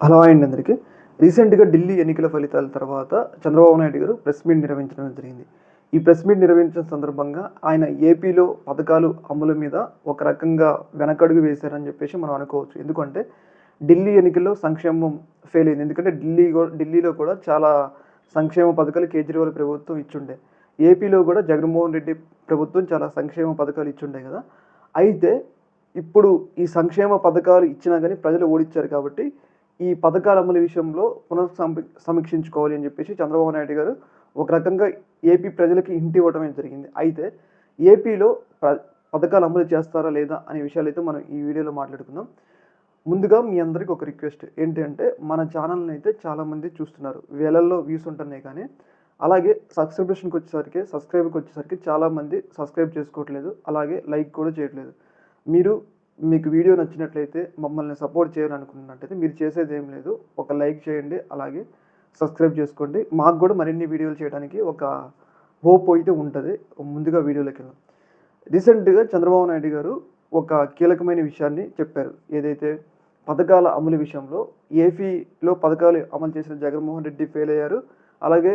Hello అండి అందరికీ రీసెంట్గా ఢిల్లీ ఎన్నికల ఫలితాల తర్వాత చంద్రబాబు నాయుడు గారు ప్రెస్ మీట్ నిర్వహించడం జరిగింది. ఈ ప్రెస్ మీట్ నిర్వహించిన సందర్భంగా ఆయన ఏపీలో పథకాలు అమలు మీద ఒక రకంగా వెనకడుగు వేశారని చెప్పేసి మనం అనుకోవచ్చు. ఎందుకంటే ఢిల్లీ ఎన్నికల్లో సంక్షేమం ఫెయిల్ అయింది. ఎందుకంటే ఢిల్లీ కూడా ఢిల్లీలో కూడా చాలా సంక్షేమ పథకాలు కేజ్రీవాల్ ప్రభుత్వం ఇచ్చుండే. ఏపీలో కూడా జగన్మోహన్ రెడ్డి ప్రభుత్వం చాలా సంక్షేమ పథకాలు ఇచ్చుండే కదా. అయితే ఇప్పుడు ఈ సంక్షేమ పథకాలు ఇచ్చినా కానీ ప్రజలు ఓడిచ్చారు కాబట్టి ఈ పథకాల అమలు విషయంలో పునః సమీక్షించుకోవాలి అని చెప్పేసి చంద్రబాబు నాయుడు గారు ఒక రకంగా ఏపీ ప్రజలకి ఇంటి ఇవ్వటం అనేది జరిగింది. అయితే ఏపీలో ప్ర పథకాలు అమలు చేస్తారా లేదా అనే విషయాలు అయితే మనం ఈ వీడియోలో మాట్లాడుకుందాం. ముందుగా మీ అందరికి ఒక రిక్వెస్ట్. ఏంటి అంటే మన ఛానల్ని అయితే చాలామంది చూస్తున్నారు. వేలల్లో వ్యూస్ ఉంటున్నాయి కానీ అలాగే సబ్స్క్రిప్షన్కి వచ్చేసరికి సబ్స్క్రైబ్కి వచ్చేసరికి చాలామంది సబ్స్క్రైబ్ చేసుకోవట్లేదు. అలాగే లైక్ కూడా చేయట్లేదు. మీరు మీకు వీడియో నచ్చినట్లయితే మమ్మల్ని సపోర్ట్ చేయాలనుకున్నట్టయితే మీరు చేసేది ఏం లేదు. ఒక లైక్ చేయండి అలాగే సబ్స్క్రైబ్ చేసుకోండి. మాకు కూడా మరిన్ని వీడియోలు చేయడానికి ఒక హోప్ అయితే ఉంటుంది. ముందుగా వీడియోలోకి వెళ్ళాం రీసెంట్గా చంద్రబాబు నాయుడు గారు ఒక కీలకమైన విషయాన్ని చెప్పారు. ఏదైతే పథకాల అమలు విషయంలో ఏపీలో పథకాలు అమలు చేసిన జగన్మోహన్ రెడ్డి ఫెయిల్ అయ్యారు. అలాగే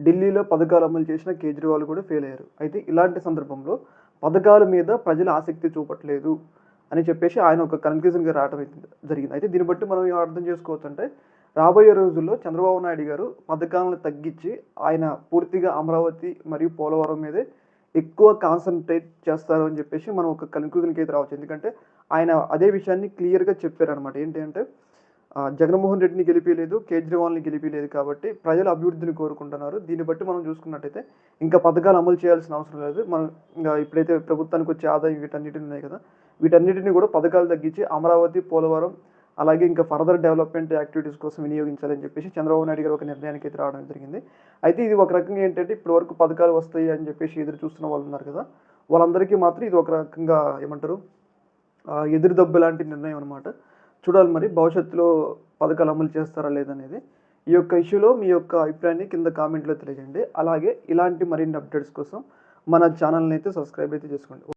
ఢిల్లీలో పథకాలు అమలు చేసిన కేజ్రీవాల్ కూడా ఫెయిల్ అయ్యారు. అయితే ఇలాంటి సందర్భంలో పథకాల మీద ప్రజలు ఆసక్తి చూపట్లేదు. అని చెప్పేసి ఆయన ఒక కన్క్లూజన్గా రావడం అయితే జరిగింది. అయితే దీన్ని బట్టి మనం ఏం అర్థం చేసుకోవచ్చు అంటే రాబోయే రోజుల్లో చంద్రబాబు నాయుడు గారు పథకాలను తగ్గించి ఆయన పూర్తిగా అమరావతి మరియు పోలవరం మీదే ఎక్కువ కాన్సన్ట్రేట్ చేస్తారు అని చెప్పేసి మనం ఒక కన్క్లూజన్కి అయితే రావచ్చు. ఎందుకంటే ఆయన అదే విషయాన్ని క్లియర్గా చెప్పారనమాట ఏంటి అంటే జగన్మోహన్ రెడ్డిని గెలిపించలేదు కేజ్రీవాల్ని గెలిపించలేదు కాబట్టి ప్రజలు అభివృద్ధిని కోరుకుంటున్నారు. దీన్ని బట్టి మనం చూసుకున్నట్టయితే ఇంకా పథకాలు అమలు చేయాల్సిన అవసరం లేదు. మనం ఇంకా ఇప్పుడైతే ప్రభుత్వానికి వచ్చే ఆదాయం వీటన్నిటిని ఉన్నాయి కదా. వీటన్నిటిని కూడా పథకాలు తగ్గించి అమరావతి పోలవరం అలాగే ఇంకా ఫర్దర్ డెవలప్మెంట్ యాక్టివిటీస్ కోసం వినియోగించాలని చెప్పేసి చంద్రబాబు నాయుడు గారు ఒక నిర్ణయానికి అయితే రావడం జరిగింది. అయితే ఇది ఒక రకంగా ఏంటంటే ఇప్పటి వరకు పథకాలు వస్తాయి అని చెప్పేసి ఎదురు చూస్తున్న వాళ్ళు ఉన్నారు కదా వాళ్ళందరికీ మాత్రం ఇది ఒక రకంగా ఏమంటారు ఎదురు దెబ్బ లాంటి నిర్ణయం అనమాట చూడాలి మరి భవిష్యత్తులో పథకాలు అమలు చేస్తారా లేదనేది. ఈ యొక్క ఇష్యూలో మీ యొక్క అభిప్రాయాన్ని కింద కామెంట్లో తెలియజేయండి. అలాగే ఇలాంటి మరిన్ని అప్డేట్స్ కోసం మన ఛానల్ని అయితే సబ్స్క్రైబ్ అయితే చేసుకోండి.